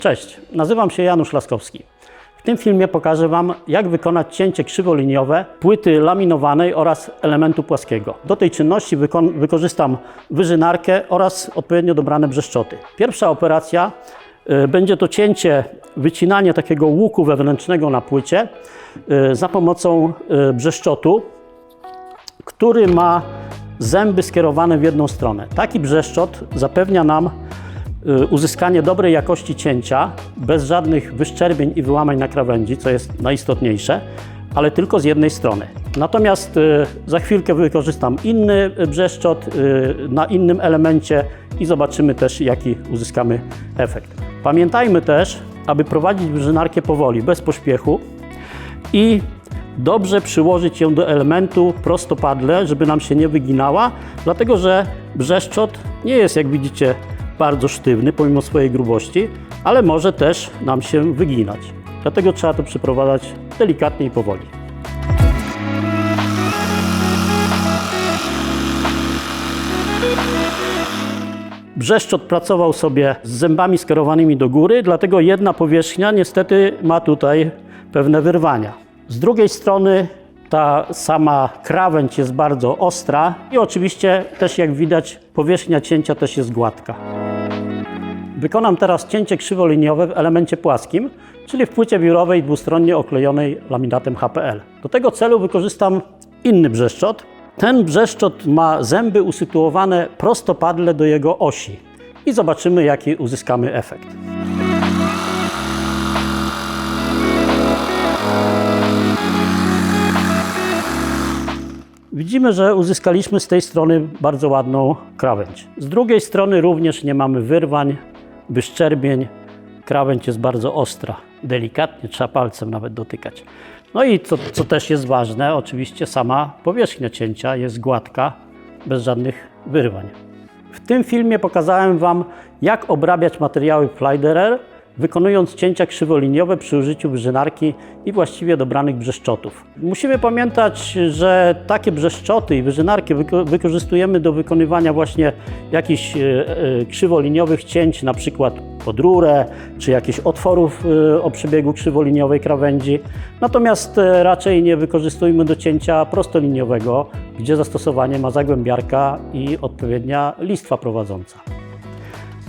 Cześć, nazywam się Janusz Laskowski. W tym filmie pokażę Wam, jak wykonać cięcie krzywoliniowe płyty laminowanej oraz elementu płaskiego. Do tej czynności wyko- wykorzystam wyżynarkę oraz odpowiednio dobrane brzeszczoty. Pierwsza operacja y, będzie to cięcie, wycinanie takiego łuku wewnętrznego na płycie y, za pomocą y, brzeszczotu, który ma zęby skierowane w jedną stronę. Taki brzeszczot zapewnia nam uzyskanie dobrej jakości cięcia, bez żadnych wyszczerbień i wyłamań na krawędzi, co jest najistotniejsze, ale tylko z jednej strony. Natomiast y, za chwilkę wykorzystam inny y, brzeszczot y, na innym elemencie i zobaczymy też, jaki uzyskamy efekt. Pamiętajmy też, aby prowadzić wyżynarkę powoli, bez pośpiechu i dobrze przyłożyć ją do elementu prostopadle, żeby nam się nie wyginała, dlatego że brzeszczot nie jest, jak widzicie, bardzo sztywny pomimo swojej grubości, ale może też nam się wyginać. Dlatego trzeba to przeprowadzać delikatnie i powoli. Brzeszczot pracował sobie z zębami skierowanymi do góry, dlatego jedna powierzchnia niestety ma tutaj pewne wyrwania. Z drugiej strony ta sama krawędź jest bardzo ostra i oczywiście też jak widać powierzchnia cięcia też jest gładka. Wykonam teraz cięcie krzywoliniowe w elemencie płaskim, czyli w płycie biurowej dwustronnie oklejonej laminatem HPL. Do tego celu wykorzystam inny brzeszczot. Ten brzeszczot ma zęby usytuowane prostopadle do jego osi i zobaczymy jaki uzyskamy efekt. Widzimy, że uzyskaliśmy z tej strony bardzo ładną krawędź. Z drugiej strony również nie mamy wyrwań, wyszczerbień. Krawędź jest bardzo ostra, delikatnie, trzeba palcem nawet dotykać. No i co, co też jest ważne, oczywiście sama powierzchnia cięcia jest gładka, bez żadnych wyrwań. W tym filmie pokazałem Wam, jak obrabiać materiały Flyderer, wykonując cięcia krzywoliniowe przy użyciu wyżynarki i właściwie dobranych brzeszczotów. Musimy pamiętać, że takie brzeszczoty i wyżynarki wyko- wykorzystujemy do wykonywania właśnie jakichś e, e, krzywoliniowych cięć, na przykład pod rurę, czy jakichś otworów e, o przebiegu krzywoliniowej krawędzi. Natomiast raczej nie wykorzystujmy do cięcia prostoliniowego, gdzie zastosowanie ma zagłębiarka i odpowiednia listwa prowadząca.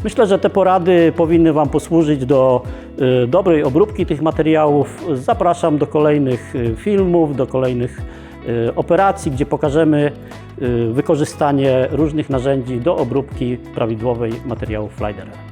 Myślę, że te porady powinny Wam posłużyć do y, dobrej obróbki tych materiałów. Zapraszam do kolejnych y, filmów, do kolejnych y, operacji, gdzie pokażemy wykorzystanie różnych narzędzi do obróbki prawidłowej materiałów Flyderer.